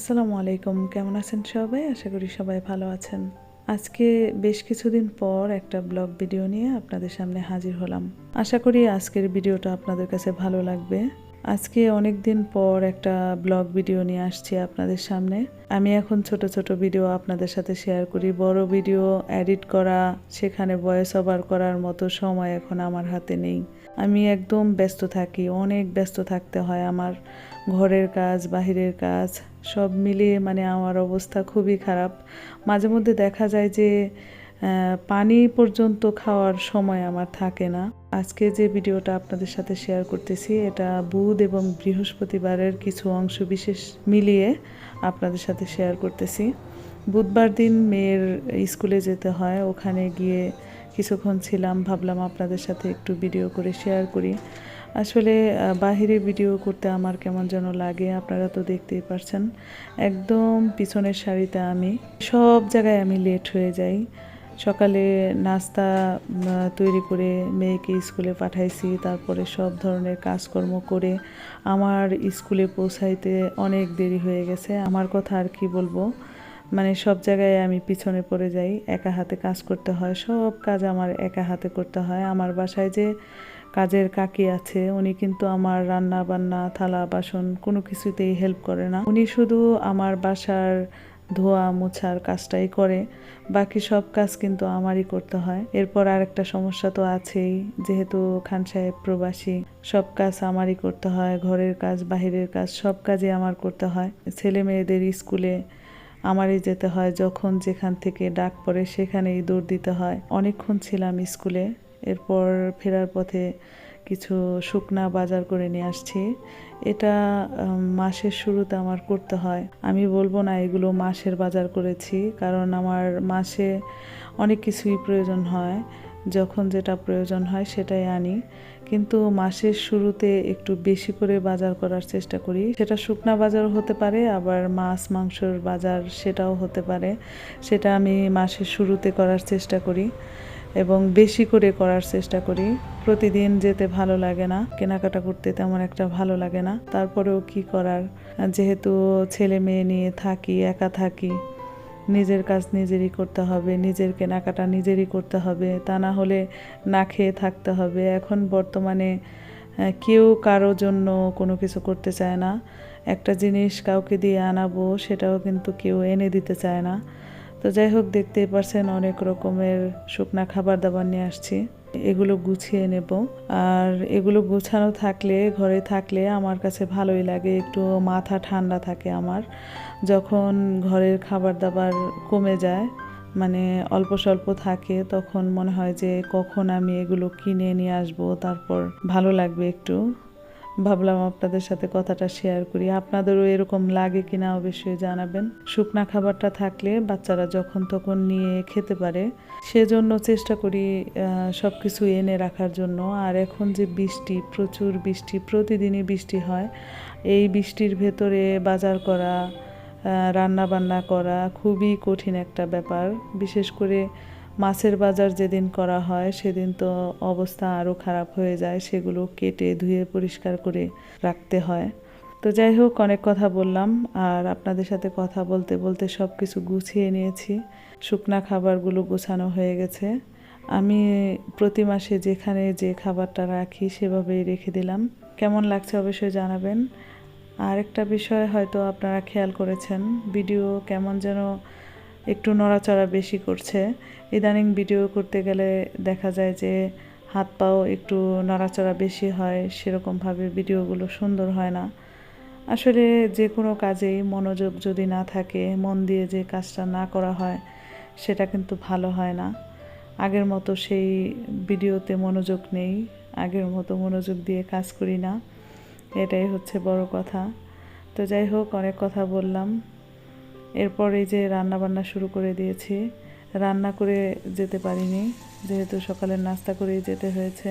আসসালামু আলাইকুম। কেমন আছেন সবাই? আশা করি সবাই ভালো আছেন। আজকে বেশ কিছুদিন পর একটা ব্লগ ভিডিও নিয়ে আপনাদের সামনে হাজির হলাম। আশা করি আজকের ভিডিওটা আপনাদের কাছে ভালো লাগবে। আজকে অনেক দিন পর একটা ব্লগ ভিডিও নিয়ে আসছি আপনাদের সামনে। আমি এখন ছোট ছোট ভিডিও আপনাদের সাথে শেয়ার করি। বড় ভিডিও এডিট করা, সেখানে ভয়েস ওভার করার মতো সময় এখন আমার হাতে নেই। আমি একদম ব্যস্ত থাকি, অনেক ব্যস্ত থাকতে হয় আমার ঘরের কাজ, বাহিরের কাজ, সব মিলিয়ে মানে আমার অবস্থা খুবই খারাপ। মাঝে মধ্যে দেখা যায় যে পানি পর্যন্ত খাওয়ার সময় আমার থাকে না। আজকে যে ভিডিওটা আপনাদের সাথে শেয়ার করতেছি, এটা বুধ এবং বৃহস্পতিবারের কিছু অংশ বিশেষ মিলিয়ে আপনাদের সাথে শেয়ার করতেছি। বুধবার দিন মেয়ের স্কুলে যেতে হয়, ওখানে গিয়ে কিছুক্ষণ ছিলাম, ভাবলাম আপনাদের সাথে একটু ভিডিও করে শেয়ার করি। আসলে বাহিরে ভিডিও করতে আমার কেমন যেন লাগে, আপনারা তো দেখতেই পারছেন। একদম পিছনের সারিতে আমি, সব জায়গায় আমি লেট হয়ে যাই। সকালে নাস্তা তৈরি করে মেয়েকে স্কুলে পাঠাইছি, তারপরে সব ধরনের কাজকর্ম করে আমার স্কুলে পৌঁছাইতে অনেক দেরি হয়ে গেছে। আমার কথা আর কি বলব? মানে সব জায়গায় আমি পিছনে পড়ে যাই, একা হাতে কাজ করতে হয়, সব কাজ আমার একা হাতে করতে হয়। আমার বাসায় যে কাজের কাকি আছে, উনি কিন্তু আমার রান্না বান্না থালা, বাসন কোনো কিছুতেই হেল্প করে না। উনি শুধু আমার বাসার ধোয়া, মোছার কাজটাই করে। বাকি সব কাজ কিন্তু আমারই করতে হয়। এরপর আরেকটা সমস্যা তো আছেই। যেহেতু খান সাহেব প্রবাসী, সব কাজ আমারই করতে হয়। ঘরের কাজ, বাহিরের কাজ সব কাজই আমার করতে হয়। ছেলে মেয়েদের স্কুলে আমারই যেতে হয়। যখন যেখান থেকে ডাক পড়ে সেখানেই দৌড় দিতে হয়। অনেকক্ষণ ছিলাম স্কুলে। এরপর ফেরার পথে কিছু শুকনা বাজার করে নিয়ে আসছি। এটা মাসের শুরুতে আমার করতে হয়। আমি বলব না এগুলো মাসের বাজার করেছি, কারণ আমার মাসে অনেক কিছুই প্রয়োজন হয়। যখন যেটা প্রয়োজন হয় সেটাই আনি। কিন্তু মাসের শুরুতে একটু বেশি করে বাজার করার চেষ্টা করি। সেটা শুকনা বাজার হতে পারে, আবার মাছ, মাংসর বাজার সেটাও হতে পারে। সেটা আমি মাসের শুরুতে করার চেষ্টা করি। এবং বেশি করে করার চেষ্টা করি। প্রতিদিন যেতে ভালো লাগে না, কেনাকাটা করতে তেমন একটা ভালো লাগে না। তারপরেও কি করার? যেহেতু ছেলে মেয়ে নিয়ে থাকি, একা থাকি, নিজের কাজ নিজেরই করতে হবে, নিজের কেনাকাটা নিজেরই করতে হবে, তা না হলে না খেয়ে থাকতে হবে। এখন বর্তমানে কেউ কারও জন্য কোনো কিছু করতে চায় না। একটা জিনিস কাউকে দিয়ে আনাবো, সেটাও কিন্তু কেউ এনে দিতে চায় না। তো যাই হোক, দেখতেই পারছেন অনেক রকমের শুকনা খাবার দাবার নিয়ে আসছি। এগুলো গুছিয়ে নেব। আর এগুলো গুছানো থাকলে, ঘরে থাকলে আমার কাছে ভালোই লাগে। একটু মাথা ঠান্ডা থাকে আমার। যখন ঘরের খাবার দাবার কমে যায় মানে অল্প স্বল্প থাকে, তখন মনে হয় যে কখন আমি এগুলো কিনে নিয়ে আসব, তারপর ভালো লাগবে একটু। ভাবলাম আপনাদের সাথে কথাটা শেয়ার করি। আপনাদেরও এরকম লাগে কিনা অবশ্যই জানাবেন। শুকনা খাবারটা থাকলে বাচ্চারা যখন তখন নিয়ে খেতে পারে। সেজন্য চেষ্টা করি সব কিছু এনে রাখার জন্য। আর এখন যে বৃষ্টি, প্রচুর বৃষ্টি, প্রতিদিনই বৃষ্টি হয়। এই বৃষ্টির ভেতরে বাজার করা রান্না বান্না করা খুবই কঠিন একটা ব্যাপার। বিশেষ করে মাছের বাজার যেদিন করা হয়, সেদিন তো অবস্থা আরও খারাপ হয়ে যায়, সেগুলো কেটে ধুয়ে পরিষ্কার করে রাখতে হয়। তো যাই হোক, অনেক কথা বললাম, আর আপনাদের সাথে কথা বলতে বলতে সব কিছু গুছিয়ে নিয়েছি। শুকনা খাবারগুলো গোছানো হয়ে গেছে। আমি প্রতি মাসে যেখানে যে খাবারটা রাখি, সেভাবেই রেখে দিলাম। কেমন লাগছে অবশ্যই জানাবেন। আর একটা বিষয় হয়তো আপনারা খেয়াল করেছেন, ভিডিও কেমন যেন একটু নড়াচড়া বেশি করছে। ইদানিং ভিডিও করতে গেলে দেখা যায় যে হাত পাও একটু নড়াচড়া বেশি হয়, সেরকমভাবে ভিডিওগুলো সুন্দর হয় না। আসলে যে কোনো কাজেই মনোযোগ যদি না থাকে, মন দিয়ে যে কাজটা না করা হয়, সেটা কিন্তু ভালো হয় না। আগের মতো সেই ভিডিওতে মনোযোগ নেই, আগের মতো মনোযোগ দিয়ে কাজ করি না। এটাই হচ্ছে বড় কথা। তো যাই হোক, অনেক কথা বললাম। এরপর এই যে রান্না বান্না শুরু করে দিয়েছি। রান্না করে যেতে পারিনি, যেহেতু সকালের নাস্তা করেই যেতে হয়েছে,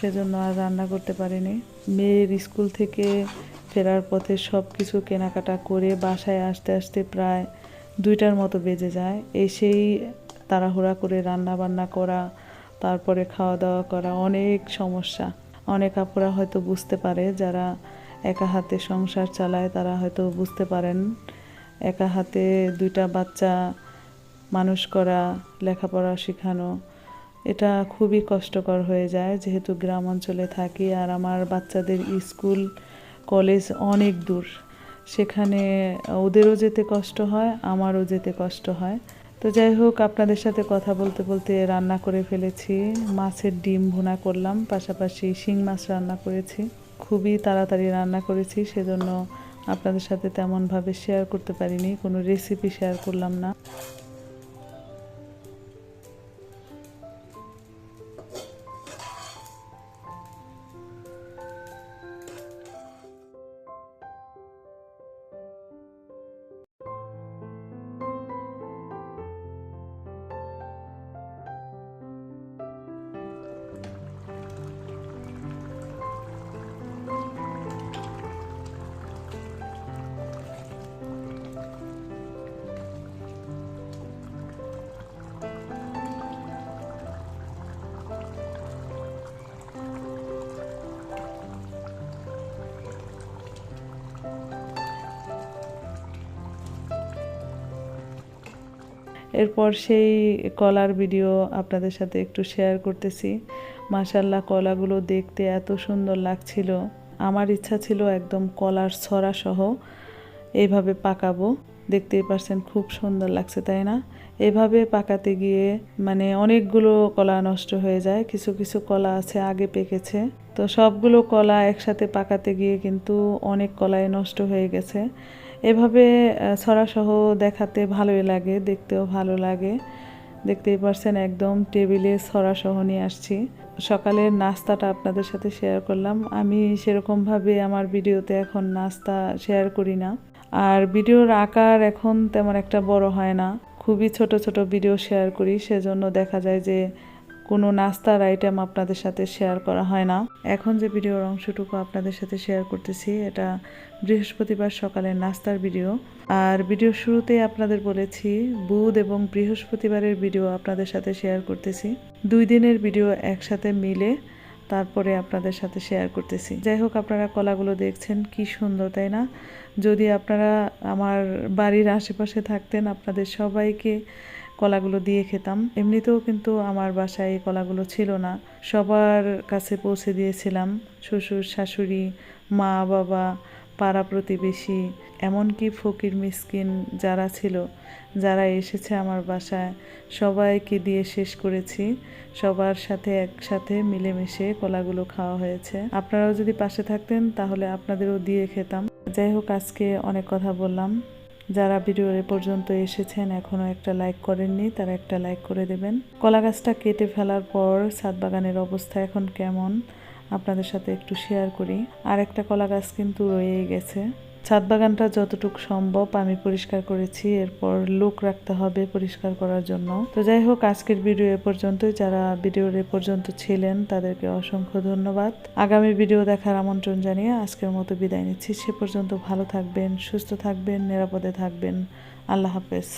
সেজন্য আর রান্না করতে পারিনি। মেয়ের স্কুল থেকে ফেরার পথে সব কিছু কেনাকাটা করে বাসায় আসতে আসতে প্রায় দুইটার মতো বেজে যায়। এসেই তাড়াহুড়া করে রান্না বান্না করা, তারপরে খাওয়া দাওয়া করা অনেক সমস্যা। অনেক আপুরা হয়তো বুঝতে পারে, যারা একা হাতে সংসার চালায় তারা হয়তো বুঝতে পারেন একা হাতে দুইটা বাচ্চা, মানুষ করা, লেখাপড়া শেখানো, এটা খুবই কষ্টকর হয়ে যায়। যেহেতু গ্রাম অঞ্চলে থাকি আর আমার বাচ্চাদের স্কুল, কলেজ অনেক দূর। সেখানে ওদেরও যেতে কষ্ট হয়, আমারও যেতে কষ্ট হয়। তো যাই হোক, আপনাদের সাথে কথা বলতে বলতে রান্না করে ফেলেছি। মাছের ডিম ভুনা করলাম, পাশাপাশি শিং মাছ রান্না করেছি। খুবই তাড়াতাড়ি রান্না করেছি, সেজন্য আপনাদের সাথে তেমনভাবে শেয়ার করতে পারিনি কোনো রেসিপি শেয়ার করলাম না। এরপর সেই কলার ভিডিও আপনাদের সাথে একটু শেয়ার করতেছি। মাশাল্লাহ কলাগুলো দেখতে এত সুন্দর লাগছিল। আমার ইচ্ছা ছিল একদম কলার ছড়া সহ এইভাবে পাকাবো। দেখতেই পারছেন, খুব সুন্দর লাগছে, তাই না? এভাবে পাকাতে গিয়ে মানে অনেকগুলো কলা নষ্ট হয়ে যায়। কিছু কিছু কলা আছে আগে পেকেছে। তো সবগুলো কলা একসাথে পাকাতে গিয়ে কিন্তু অনেক কলাই নষ্ট হয়ে গেছে। এভাবে ছড়াসহ দেখাতে ভালোই লাগে, দেখতেও ভালো লাগে। দেখতেই পারছেন একদম টেবিলে ছড়াসহ নিয়ে আসছি। সকালের নাস্তাটা আপনাদের সাথে শেয়ার করলাম। আমি সেরকমভাবে আমার ভিডিওতে এখন নাস্তা শেয়ার করি না। আর ভিডিওর আকার এখন তেমন একটা বড় হয় না। খুবই ছোট ছোট ভিডিও শেয়ার করি, সেজন্য দেখা যায় যে কোনো নাস্তার আইটেম আপনাদের সাথে শেয়ার করা হয় না। এখন যে ভিডিওর অংশটুকু আপনাদের সাথে শেয়ার করতেছি, এটা বৃহস্পতিবার সকালের নাস্তার ভিডিও আর ভিডিও শুরুতেই আপনাদের বলেছি, বুধ এবং বৃহস্পতিবারের ভিডিও আপনাদের সাথে শেয়ার করতেছি। দুই দিনের ভিডিও একসাথে মিলে তারপরে আপনাদের সাথে শেয়ার করতেছি। যাই হোক, আপনারা কলাগুলো দেখছেন, কি সুন্দর, তাই না? যদি আপনারা আমার বাড়ির আশেপাশে থাকতেন, আপনাদের সবাইকে কলাগুলো দিয়ে খেতাম। এমনিতেও কিন্তু আমার বাসায় এই কলাগুলো ছিল না। সবার কাছে পৌঁছে দিয়েছিলাম। শ্বশুর, শাশুড়ি, মা, বাবা, পাড়া প্রতিবেশী, এমনকি ফকির, মিসকিন যারা ছিল, যারা এসেছে আমার বাসায়, সবাইকে দিয়ে শেষ করেছি। সবার সাথে একসাথে মিলেমিশে কলাগুলো খাওয়া হয়েছে। আপনারাও যদি পাশে থাকতেন, তাহলে আপনাদেরও দিয়ে খেতাম। যাই হোক, আজকে অনেক কথা বললাম। যারা ভিডিও এ পর্যন্ত এসেছেন এখনও একটা লাইক করেননি, তারা একটা লাইক করে দেবেন। কলা গাছটা কেটে ফেলার পর ছাদ বাগানের অবস্থা এখন কেমন? আপনাদের সাথে একটু শেয়ার করি। আর একটা কলা গাছ কিন্তু রয়েই গেছে। ছাদ বাগানটা যতটুকু সম্ভব আমি পরিষ্কার করেছি, এরপর লোক রাখতে হবে পরিষ্কার করার জন্য। তো যাই হোক, আজকের ভিডিও এ পর্যন্তই। যারা ভিডিওর এ পর্যন্ত ছিলেন, তাদেরকে অসংখ্য ধন্যবাদ। আগামী ভিডিও দেখার আমন্ত্রণ জানিয়ে আজকের মতো বিদায় নিচ্ছি। সে পর্যন্ত ভালো থাকবেন, সুস্থ থাকবেন, নিরাপদে থাকবেন। আল্লাহ হাফেজ।